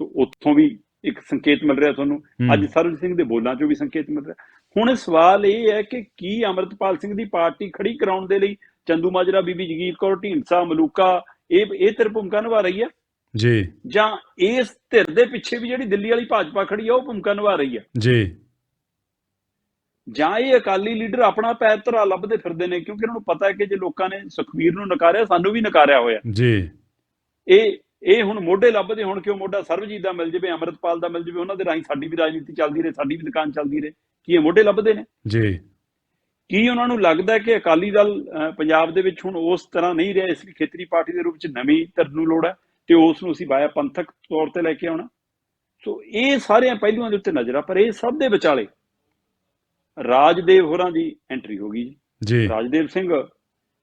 B: ਸੋ ਉੱਥੋਂ ਵੀ ਇੱਕ ਸੰਕੇਤ ਮਿਲ ਰਿਹਾ ਤੁਹਾਨੂੰ। ਅੱਜ ਸਰਬਜੀਤ ਸਿੰਘ ਦੇ ਬੋਲਾਂ 'ਚੋਂ ਵੀ ਸੰਕੇਤ ਮਿਲ ਰਿਹਾ। ਹੁਣ ਸਵਾਲ ਇਹ ਹੈ ਕਿ ਕੀ ਅਮਰਤਪਾਲ ਸਿੰਘ ਦੀ ਪਾਰਟੀ ਖੜੀ ਕਰਾਉਣ ਦੇ ਲਈ ਚੰਦੂ ਮਾਜਰਾ ਬੀਬੀ ਜਗੀਰ ਕੌਰ ਢੀਂਡਸਾ ਮਲੂਕਾ ਇਹ ਇਹ ਧਿਰ ਭੂਮਿਕਾ ਨਿਭਾ ਰਹੀ ਹੈ?
A: ਜੀ।
B: ਜਾਂ ਇਸ ਧਿਰ ਦੇ ਪਿੱਛੇ ਵੀ ਜਿਹੜੀ ਦਿੱਲੀ ਵਾਲੀ ਭਾਜਪਾ ਖੜੀ ਹੈ ਉਹ ਭੂਮਿਕਾ ਨਿਭਾ ਰਹੀ ਹੈ?
A: ਜੀ।
B: ਜਾਂ ਇਹ ਅਕਾਲੀ ਲੀਡਰ ਆਪਣਾ ਪੈਰ ਧਰਾ ਲੱਭਦੇ ਫਿਰਦੇ ਨੇ ਕਿਉਂਕਿ ਇਹਨਾਂ ਨੂੰ ਪਤਾ ਹੈ ਕਿ ਜੇ ਲੋਕਾਂ ਨੇ ਸੁਖਬੀਰ ਨੂੰ ਨਕਾਰਿਆ ਸਾਨੂੰ ਵੀ ਨਕਾਰਿਆ ਹੋਇਆ।
A: ਜੀ।
B: ਇਹ ਇਹ ਹੁਣ ਮੋਢੇ ਲੱਭਦੇ ਹੁਣ ਕਿਉਂ ਮੋਢਾ ਸਰਬਜੀਤ ਦਾ ਮਿਲ ਜਵੇ ਅਮਰਤਪਾਲ ਦਾ ਮਿਲ ਜਵੇ ਉਹਨਾਂ ਦੇ ਰਾਹੀਂ ਸਾਡੀ ਵੀ ਰਾਜਨੀਤੀ ਚੱਲਦੀ ਰਹੇ ਸਾਡੀ ਵੀ ਦੁਕਾਨ ਚੱਲਦੀ ਰਹੇ। ਕੀ ਇਹ ਮੋਢੇ ਲੱਭਦੇ ਨੇ?
A: ਜੀ।
B: ਕੀ ਉਹਨਾਂ ਨੂੰ ਲੱਗਦਾ ਕਿ ਅਕਾਲੀ ਦਲ ਪੰਜਾਬ ਦੇ ਵਿੱਚ ਹੁਣ ਉਸ ਤਰ੍ਹਾਂ ਨਹੀਂ ਰਿਹਾ ਇਸ ਲਈ ਖੇਤਰੀ ਪਾਰਟੀ ਦੇ ਰੂਪ ਵਿੱਚ ਨਵੀਂ ਧਿਰ ਨੂੰ ਲੋੜ ਹੈ ਤੇ ਉਸ ਨੂੰ ਅਸੀਂ ਵਾਇਆ ਪੰਥਕ ਤੌਰ ਤੇ ਲੈ ਕੇ ਆਉਣਾ। ਸੋ ਇਹ ਸਾਰਿਆਂ ਪਹਿਲੂਆਂ ਦੇ ਉੱਤੇ ਨਜ਼ਰ ਆ ਪਰ ਇਹ ਸਭ ਦੇ ਵਿਚਾਲੇ ਰਾਜਦੇਵ ਹੋਰਾਂ ਦੀ ਐਂਟਰੀ ਹੋ ਗਈ। ਜੀ। ਰਾਜਦੇਵ ਸਿੰਘ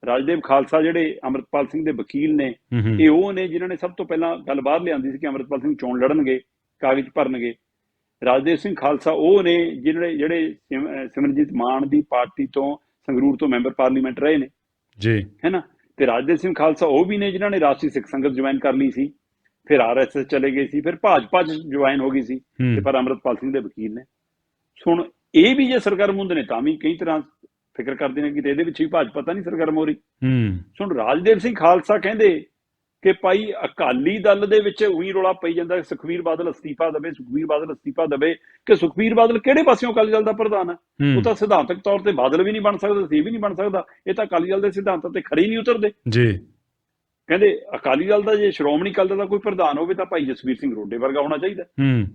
B: ਰਾਜਦੇਵ ਖਾਲਸਾ ਜਿਹੜੇ ਅਮਰਤਪਾਲ ਸਿੰਘ ਦੇ ਵਕੀਲ ਨੇ ਇਹ ਉਹ ਨੇ ਜਿਨ੍ਹਾਂ ਨੇ ਸਭ ਤੋਂ ਪਹਿਲਾਂ ਗੱਲ ਬਾਹਰ ਲਿਆਂਦੀ ਸੀ ਕਿ ਅਮਰਤਪਾਲ ਸਿੰਘ ਚੋਣ ਲੜਨਗੇ ਕਾਗਜ਼ ਭਰਨਗੇ। ਰਾਜਦੇਵ ਸਿੰਘ ਖਾਲਸਾ ਉਹ ਨੇ ਜਿਹੜੇ ਜਿਹੜੇ ਸਿਮਰਜੀਤ ਮਾਨ ਦੀ ਪਾਰਟੀ ਤੋਂ ਸੰਗਰੂਰ ਤੋਂ ਮੈਂਬਰ ਪਾਰਲੀਮੈਂਟ ਰਹੇ ਨੇ।
A: ਜੀ।
B: ਹੈਨਾ ਤੇ ਰਾਜਦੇਵ ਸਿੰਘ ਖਾਲਸਾ ਉਹ ਵੀ ਨੇ ਜਿਨ੍ਹਾਂ ਨੇ ਰਾਸ਼ਟਰੀ ਸਿੱਖ ਸੰਗਤ ਜੁਆਇਨ ਕਰ ਲਈ ਸੀ। ਫਿਰ ਆਰਐਸਐਸ ਚਲੇ ਗਏ ਸੀ ਫਿਰ ਭਾਜਪਾ ਚ ਜੁਆਇਨ ਹੋ ਗਈ ਸੀ ਤੇ ਪਰ ਅਮਰਤਪਾਲ ਸਿੰਘ ਦੇ ਵਕੀਲ ਨੇ। ਸੁਣ ਇਹ ਵੀ ਜੇ ਸਰਗਰਮ ਹੁੰਦੇ ਨੇ ਤਾਂ ਵੀ ਕਈ ਤਰ੍ਹਾਂ ਫਿਕਰ ਕਰਦੇ ਨੇ ਕਿ ਤੇ ਇਹਦੇ ਵਿੱਚ ਵੀ ਭਾਜਪਾ ਤਾਂ ਨਹੀਂ ਸਰਗਰਮ ਹੋ ਰਹੀ।
A: ਹੂੰ।
B: ਸੁਣ ਰਾਜਦੇਵ ਸਿੰਘ ਖਾਲਸਾ ਕਹਿੰਦੇ ਕਿ ਭਾਈ ਅਕਾਲੀ ਦਲ ਦੇ ਵਿੱਚ ਉਹੀ ਰੋਲਾ ਪਈ ਜਾਂਦਾ ਸੁਖਵੀਰ ਬਾਦਲ ਅਸਤੀਫਾ ਦੇਵੇ ਸੁਖਵੀਰ ਬਾਦਲ ਅਸਤੀਫਾ ਦੇਵੇ ਕਿ ਸੁਖਵੀਰ ਬਾਦਲ ਕਿਹੜੇ ਪਾਸਿਓਂ ਅਕਾਲੀ ਦਲ ਦਾ ਪ੍ਰਧਾਨ ਹੈ। ਉਹ
A: ਹੂੰ,
B: ਤਾਂ ਸਿਧਾਂਤਕ ਤੌਰ ਤੇ ਬਾਦਲ ਵੀ ਨਹੀਂ ਬਣ ਸਕਦਾ ਸੀ ਵੀ ਨਹੀਂ ਬਣ ਸਕਦਾ। ਇਹ ਤਾਂ ਅਕਾਲੀ ਦਲ ਦੇ ਸਿਧਾਂਤਾਂ ਤੇ ਖੜੇ ਹੀ ਨਹੀਂ ਉਤਰਦੇ।
A: ਜੀ।
B: ਕਹਿੰਦੇ ਅਕਾਲੀ ਦਲ ਦਾ ਜੇ ਸ਼੍ਰੋਮਣੀ ਅਕਾਲੀ ਦਲ ਦਾ ਕੋਈ ਪ੍ਰਧਾਨ ਹੋਵੇ ਤਾਂ ਭਾਈ ਜਸਵੀਰ ਸਿੰਘ ਰੋਡੇ ਵਰਗਾ ਹੋਣਾ ਚਾਹੀਦਾ।
A: ਹੂੰ।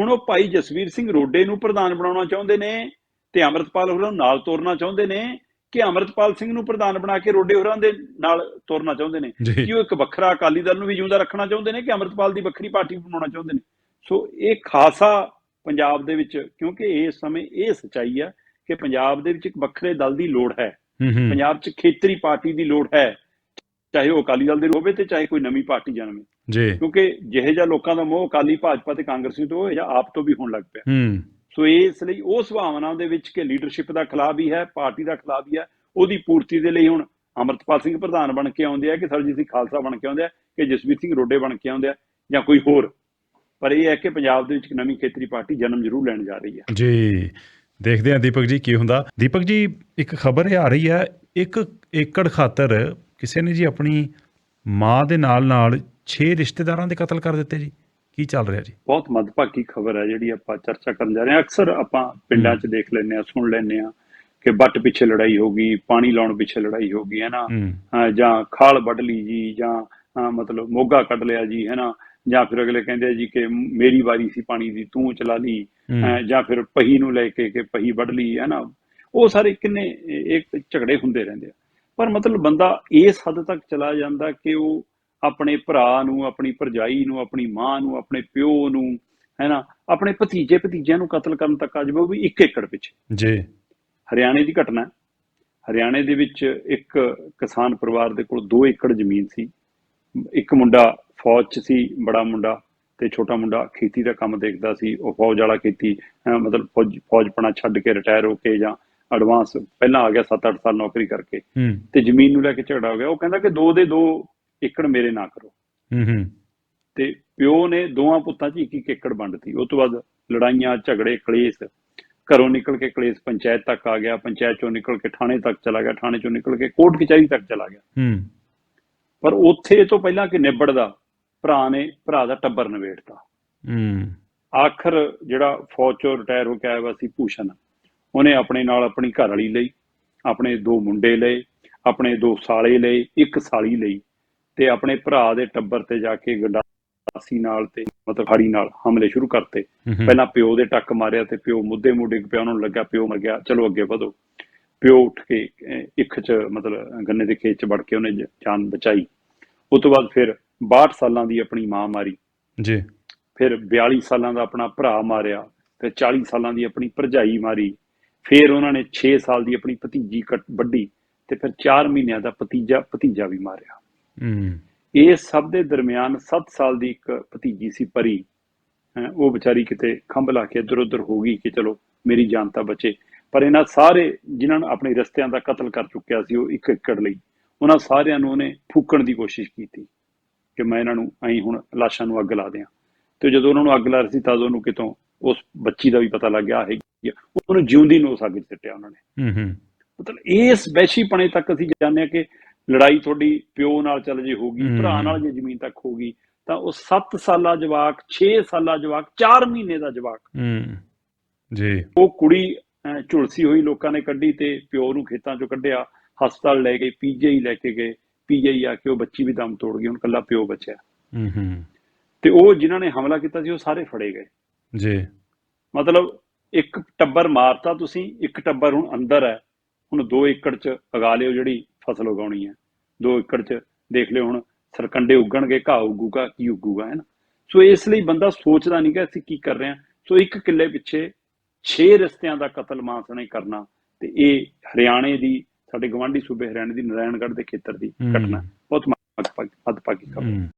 B: ਹੁਣ ਉਹ ਭਾਈ ਜਸਵੀਰ ਸਿੰਘ ਰੋਡੇ ਨੂੰ ਪ੍ਰਧਾਨ ਬਣਾਉਣਾ ਚਾਹੁੰਦੇ ਨੇ ਤੇ ਅਮਰਤਪਾਲ ਹੋਰਾਂ ਨੂੰ ਨਾਲ ਤੋਰਨਾ ਚਾਹੁੰਦੇ ਨੇ ਕਿ ਅਮਰਤਪਾਲ ਸਿੰਘ ਨੂੰ ਪ੍ਰਧਾਨ ਬਣਾ ਕੇ ਰੋਡੇ ਹੋਰਾਂ ਦੇ ਨਾਲ ਤੋਰਨਾ ਚਾਹੁੰਦੇ ਨੇ? ਕਿ ਉਹ ਇੱਕ ਵੱਖਰਾ ਅਕਾਲੀ ਦਲ ਨੂੰ ਵੀ ਜਿਉਂਦਾ ਰੱਖਣਾ ਚਾਹੁੰਦੇ ਨੇ ਕਿ ਅਮਰਤਪਾਲ ਦੀ ਵੱਖਰੀ ਪਾਰਟੀ ਬਣਾਉਣਾ ਚਾਹੁੰਦੇ ਨੇ? ਸੋ ਇਹ ਖਾਸਾ ਪੰਜਾਬ ਦੇ ਵਿੱਚ ਕਿਉਂਕਿ ਇਸ ਸਮੇਂ ਇਹ ਸਚਾਈ ਹੈ ਕਿ ਪੰਜਾਬ ਦੇ ਵਿੱਚ ਇੱਕ ਵੱਖਰੇ ਦਲ ਦੀ ਲੋੜ ਹੈ। ਪੰਜਾਬ 'ਚ ਖੇਤਰੀ ਪਾਰਟੀ ਦੀ ਲੋੜ ਹੈ ਚਾਹੇ ਉਹ ਅਕਾਲੀ ਦਲ ਦੇ ਹੋਵੇ ਤੇ ਚਾਹੇ ਕੋਈ ਨਵੀਂ ਪਾਰਟੀ ਜਨਮੇ।
A: ਜੀ।
B: ਕਿਉਂਕਿ ਜਿਹੇ ਜਿਹਾ ਲੋਕਾਂ ਦਾ ਮੋਹ ਅਕਾਲੀ ਭਾਜਪਾ ਤੇ ਕਾਂਗਰਸੀ ਤੋਂ ਜਿਹਾ ਆਪ ਤੋਂ ਵੀ ਹੋਣ ਲੱਗ ਪਿਆ।
A: ਹੂੰ।
B: ਸੋ ਇਸ ਲਈ ਉਹ ਸੁਭਾਵਨਾ ਦੇ ਵਿੱਚ ਕਿ ਲੀਡਰਸ਼ਿਪ ਦਾ ਖਿਲਾਫ ਵੀ ਹੈ, ਪਾਰਟੀ ਦਾ ਖਿਲਾਫ ਵੀ ਹੈ, ਉਹਦੀ ਪੂਰਤੀ ਦੇ ਲਈ ਹੁਣ ਅਮਰਤਪਾਲ ਸਿੰਘ ਪ੍ਰਧਾਨ ਬਣ ਕੇ ਆਉਂਦੇ ਆ ਕਿ ਸਰਜੀਤ ਸਿੰਘ ਖਾਲਸਾ ਬਣ ਕੇ ਆਉਂਦੇ ਆ ਕਿ ਜਸਵੀਰ ਸਿੰਘ ਰੋਡੇ ਬਣ ਕੇ ਆਉਂਦੇ ਆ ਜਾਂ ਕੋਈ ਹੋਰ। ਪਰ ਇਹ ਹੈ ਕਿ ਪੰਜਾਬ ਦੇ ਵਿੱਚ ਇੱਕ ਨਵੀਂ ਖੇਤਰੀ ਪਾਰਟੀ ਜਨਮ ਜ਼ਰੂਰ ਲੈਣ ਜਾ ਰਹੀ ਹੈ।
A: ਜੀ, ਦੇਖਦੇ ਹਾਂ ਦੀਪਕ ਜੀ ਕੀ ਹੁੰਦਾ। ਦੀਪਕ ਜੀ, ਇੱਕ ਖਬਰ ਆ ਰਹੀ ਹੈ, ਇੱਕ ਏਕੜ ਖਾਤਰ ਕਿਸੇ ਨੇ ਜੀ ਆਪਣੀ ਮਾਂ ਦੇ ਨਾਲ ਨਾਲ 6 ਰਿਸ਼ਤੇਦਾਰਾਂ ਦੇ ਕਤਲ ਕਰ ਦਿੱਤੇ ਜੀ। ਕੀ ਚੱਲ ਰਿਹਾ ਜੀ?
B: ਬਹੁਤ ਮੱਦਭਾਗੀ ਖਬਰ ਹੈ ਜਿਹੜੀ ਆਪਾਂ ਚਰਚਾ ਕਰਨ ਜਾ ਰਹੇ ਹਾਂ। ਅਕਸਰ ਆਪਾਂ ਪਿੰਡਾਂ 'ਚ ਦੇਖ ਲੈਂਦੇ ਆ ਸੁਣ ਲੈਂਦੇ ਆ ਕਿ ਬੱਟ ਪਿੱਛੇ ਲੜਾਈ ਹੋ ਗਈ ਪਾਣੀ ਲਾਉਣ ਪਿੱਛੇ ਲੜਾਈ ਹੋ ਗਈ ਹੈ। ਨਾ ਜਾਂ ਖਾਲ ਵੱਢ ਲਈ ਜੀ ਜਾਂ ਮਤਲਬ ਮੋਗਾ ਕੱਢ ਲਿਆ ਜੀ ਹੈ ਨਾ ਜਾਂ ਫਿਰ ਅਗਲੇ ਕਹਿੰਦੇ ਆ ਜੀ ਕਿ ਮੇਰੀ ਵਾਰੀ ਸੀ ਪਾਣੀ ਦੀ ਤੂੰ ਚਲਾ ਲਈ। ਜਾਂ ਫਿਰ ਪਹੀ ਨੂੰ ਲੈ ਕੇ ਕਿ ਪਹੀ ਵੱਢ ਲਈ ਹੈ ਨਾ ਉਹ ਸਾਰੇ ਕਿੰਨੇ ਇੱਕ ਝਗੜੇ ਹੁੰਦੇ ਰਹਿੰਦੇ ਆ। ਪਰ ਮਤਲਬ ਬੰਦਾ ਇਸ ਹੱਦ ਤੱਕ ਚਲਾ ਜਾਂਦਾ ਕਿ ਉਹ ਆਪਣੇ ਭਰਾ ਨੂੰ ਆਪਣੀ ਭਰਜਾਈ ਨੂੰ ਆਪਣੀ ਮਾਂ ਨੂੰ ਆਪਣੇ ਪਿਓ ਨੂੰ ਹੈ ਨਾ? ਆਪਣੇ ਭਤੀਜੇ ਭਤੀਜਿਆਂ ਨੂੰ ਕਤਲ ਕਰਨ ਤੱਕ ਆ ਜਾਵੇ ਉਹ ਵੀ ਇੱਕ ਏਕੜ ਪਿੱਛੇ।
A: ਜੀ।
B: ਹਰਿਆਣੇ ਦੀ ਘਟਨਾ। ਹਰਿਆਣੇ ਦੇ ਵਿੱਚ ਇੱਕ ਕਿਸਾਨ ਪਰਿਵਾਰ ਦੇ ਕੋਲ 2 ਏਕੜ ਜ਼ਮੀਨ ਸੀ। ਇੱਕ ਮੁੰਡਾ ਫੌਜ 'ਚ ਸੀ ਬੜਾ ਮੁੰਡਾ ਤੇ ਛੋਟਾ ਮੁੰਡਾ ਖੇਤੀ ਦਾ ਕੰਮ ਦੇਖਦਾ ਸੀ। ਉਹ ਫੌਜ ਵਾਲਾ ਖੇਤੀ ਮਤਲਬ ਫੌਜ ਫੌਜਪਣਾ ਛੱਡ ਕੇ ਰਿਟਾਇਰ ਹੋ ਕੇ ਜਾਂ ਐਡਵਾਂਸ ਪਹਿਲਾਂ ਆ ਗਿਆ 7-8 ਸਾਲ ਨੌਕਰੀ ਕਰਕੇ ਤੇ ਜ਼ਮੀਨ ਨੂੰ ਲੈ ਕੇ ਝਗੜਾ ਹੋ ਗਿਆ। ਉਹ ਕਹਿੰਦਾ ਕਿ ਦੋ ਦੇ ਦੋ ਏਕੜ ਮੇਰੇ ਨਾਂ ਕਰੋ।
A: ਹੂੰ ਹੂੰ।
B: ਤੇ ਪਿਓ ਨੇ ਦੋਵਾਂ ਪੁੱਤਾਂ 'ਚ ਇੱਕ ਇੱਕ ਏਕੜ ਵੰਡਤੀ ਉਸ ਤੋਂ ਬਾਅਦ ਲੜਾਈਆਂ ਝਗੜੇ ਕਲੇਸ਼। ਘਰੋਂ ਨਿਕਲ ਕੇ ਕਲੇਸ਼ ਪੰਚਾਇਤ ਤੱਕ ਆ ਗਿਆ। ਪੰਚਾਇਤ ਚੋਂ ਨਿਕਲ ਕੇ ਥਾਣੇ ਤੱਕ ਚਲਾ ਗਿਆ। ਥਾਣੇ ਚੋਂ ਨਿਕਲ ਕੇ ਕੋਰਟ ਕਚਹਿਰੀ ਤੱਕ ਚਲਾ ਗਿਆ।
A: ਹੂੰ।
B: ਪਰ ਉੱਥੇ ਇਹ ਤੋਂ ਪਹਿਲਾਂ ਕਿ ਨਿਬੜਦਾ ਭਰਾ ਨੇ ਭਰਾ ਦਾ ਟੱਬਰ ਨਵੇੜਤਾ
A: ਹੂੰ।
B: ਆਖਰ ਜਿਹੜਾ ਫੌਜ ਚੋਂ ਰਿਟਾਇਰ ਹੋ ਕੇ ਆਇਆ ਵਾ ਸੀ ਭੂਸ਼ਣ। ਉਹਨੇ ਆਪਣੇ ਨਾਲ ਆਪਣੀ ਘਰ ਵਾਲੀ ਲਈ ਆਪਣੇ ਦੋ ਮੁੰਡੇ ਲਏ ਆਪਣੇ ਦੋ ਸਾਲੇ ਲਏ ਇੱਕ ਸਾਲੀ ਲਈ। ਤੇ ਆਪਣੇ ਭਰਾ ਦੇ ਟੱਬਰ ਤੇ ਜਾ ਕੇ ਗੰਡਾਸੀ ਨਾਲ ਤੇ ਮਤਲਬ ਫਾੜੀ ਨਾਲ ਹਮਲੇ ਸ਼ੁਰੂ ਕਰਤੇ। ਪਹਿਲਾਂ ਪਿਓ ਦੇ ਟੱਕ ਮਾਰਿਆ ਤੇ ਪਿਓ ਮੁੱਦੇ ਮੁੱਦੇ ਪਿਆ ਉਹਨੂੰ ਲੱਗਾ ਪਿਓ ਮਰ ਗਿਆ ਚਲੋ ਅੱਗੇ ਵਧੋ। ਪਿਓ ਉੱਠ ਕੇ ਇੱਕ ਚ ਮਤਲਬ ਗੰਨੇ ਦੇ ਖੇਤ ਚ ਵੜ ਕੇ ਉਹਨੇ ਜਾਨ ਬਚਾਈ। ਉਸ ਤੋਂ ਬਾਅਦ ਫਿਰ 62 ਸਾਲਾਂ ਦੀ ਆਪਣੀ ਮਾਂ ਮਾਰੀ।
A: ਜੀ।
B: ਫਿਰ 42 ਸਾਲਾਂ ਦਾ ਆਪਣਾ ਭਰਾ ਮਾਰਿਆ ਫਿਰ 40 ਸਾਲਾਂ ਦੀ ਆਪਣੀ ਭਰਜਾਈ ਮਾਰੀ। ਫਿਰ ਉਹਨਾਂ ਨੇ 6 ਸਾਲ ਦੀ ਆਪਣੀ ਭਤੀਜੀ ਵੱਢੀ ਤੇ ਫਿਰ 4 ਮਹੀਨਿਆਂ ਦਾ ਭਤੀਜਾ ਭਤੀਜਾ ਵੀ ਮਾਰਿਆ। ਇਹ ਸਭ ਦੇ ਦਰਮਿਆਨ 7 ਸਾਲ ਦੀ ਇੱਕ ਭਤੀਜੀ ਸੀ ਪਰੀ। ਉਹ ਵਿਚਾਰੀ ਕਿਤੇ ਖੰਭ ਲਾ ਕੇ ਇੱਧਰ ਉੱਧਰ ਹੋ ਗਈ ਕਿ ਚਲੋ ਮੇਰੀ ਜਾਨ ਤਾਂ ਬਚੇ। ਪਰ ਇਹਨਾਂ ਸਾਰੇ ਜਿਨ੍ਹਾਂ ਨੇ ਆਪਣੇ ਰਸਤਿਆਂ ਦਾ ਕਤਲ ਕਰ ਚੁੱਕਿਆ ਸੀ ਉਹ ਇੱਕ ਏਕੜ ਲਈ। ਉਹਨਾਂ ਸਾਰਿਆਂ ਨੂੰ ਉਹਨੇ ਫੂਕਣ ਦੀ ਕੋਸ਼ਿਸ਼ ਕੀਤੀ ਕਿ ਮੈਂ ਇਹਨਾਂ ਨੂੰ ਐਂ ਹੁਣ ਲਾਸ਼ਾਂ ਨੂੰ ਅੱਗ ਲਾ ਦਿਆਂ। ਤੇ ਜਦੋਂ ਉਹਨਾਂ ਨੂੰ ਅੱਗ ਲਾ ਰਹੀ ਸੀ ਤਦ ਉਹਨੂੰ ਕਿਤੋਂ ਉਸ ਬੱਚੀ ਦਾ ਵੀ ਪਤਾ ਲੱਗ ਗਿਆ ਹੈਗੀ ਆ। ਉਹਨੂੰ ਜਿਉਂਦੀ ਨੂੰ ਉਸ ਅੱਗ 'ਚ ਸਿੱਟਿਆ ਉਹਨਾਂ ਨੇ।
A: ਹੂੰ ਹੂੰ।
B: ਮਤਲਬ ਇਸ ਵੈਸ਼ੀਪਣੇ ਤੱਕ ਅਸੀਂ ਜਾਣਦੇ ਹਾਂ ਕਿ ਲੜਾਈ ਤੁਹਾਡੀ ਪਿਓ ਨਾਲ ਚੱਲ ਜੇ ਹੋਗੀ। ਭਰਾ ਨਾਲ ਜੇ ਜ਼ਮੀਨ ਤੱਕ ਹੋਗੀ ਤਾਂ ਉਹ 7 ਸਾਲਾ ਜਵਾਕ 6 ਸਾਲਾ ਜਵਾਕ 4 ਮਹੀਨੇ ਦਾ ਜਵਾਕ।
A: ਹੂੰ ਜੀ।
B: ਉਹ ਕੁੜੀ ਝੁਲਸੀ ਹੋਈ ਲੋਕਾਂ ਨੇ ਕੱਢੀ ਤੇ ਪਿਓ ਨੂੰ ਖੇਤਾਂ ਚੋਂ ਕੱਢਿਆ ਹਸਪਤਾਲ ਲੈ ਗਏ ਪੀਜੀਆਈ ਲੈ ਕੇ ਗਏ। ਪੀਜੀਆਈ ਆ ਕੇ ਉਹ ਬੱਚੀ ਵੀ ਦਮ ਤੋੜ ਗਈ ਹੁਣ ਕੱਲਾ ਪਿਓ ਬਚਿਆ।
A: ਹੂੰ ਹੂੰ।
B: ਤੇ ਉਹ ਜਿਨ੍ਹਾਂ ਨੇ ਹਮਲਾ ਕੀਤਾ ਸੀ ਉਹ ਸਾਰੇ ਫੜੇ ਗਏ।
A: ਜੀ।
B: ਮਤਲਬ ਇੱਕ ਟੱਬਰ ਮਾਰਤਾ ਤੁਸੀਂ ਇੱਕ ਟੱਬਰ ਹੁਣ ਅੰਦਰ ਹੈ। ਹੁਣ 2 ਏਕੜ ਚ ਉਗਾ ਲਿਓ ਜਿਹੜੀ ਫਸਲ ਉਗਾਉਣੀ ਹੈ। 2 ਏਕੜ ਚ ਦੇਖ ਲਿਓ ਹੁਣ ਸਰਕੰਡੇ ਉੱਗਣਗੇ ਘਾਹ ਉੱਗੂਗਾ ਕੀ ਉੱਗੂਗਾ ਹੈ ਨਾ? ਸੋ ਇਸ ਲਈ ਬੰਦਾ ਸੋਚਦਾ ਨਹੀਂ ਕਿ ਅਸੀਂ ਕੀ ਕਰ ਰਹੇ ਹਾਂ। ਸੋ ਇੱਕ ਕਿੱਲੇ ਪਿੱਛੇ 6 ਰਿਸ਼ਤਿਆਂ ਦਾ ਕਤਲ ਮਾਨਸਣੇ ਕਰਨਾ ਤੇ ਇਹ ਹਰਿਆਣੇ ਦੀ ਸਾਡੇ ਗਵਾਂਢੀ ਸੂਬੇ ਹਰਿਆਣੇ ਦੀ ਨਾਰਾਇਣਗੜ੍ਹ ਦੇ ਖੇਤਰ ਦੀ। ਘਟਨਾ। ਬਹੁਤ ਮੱਦਭਾਗੀ ਖਬਰ।
A: ਹੂੰ।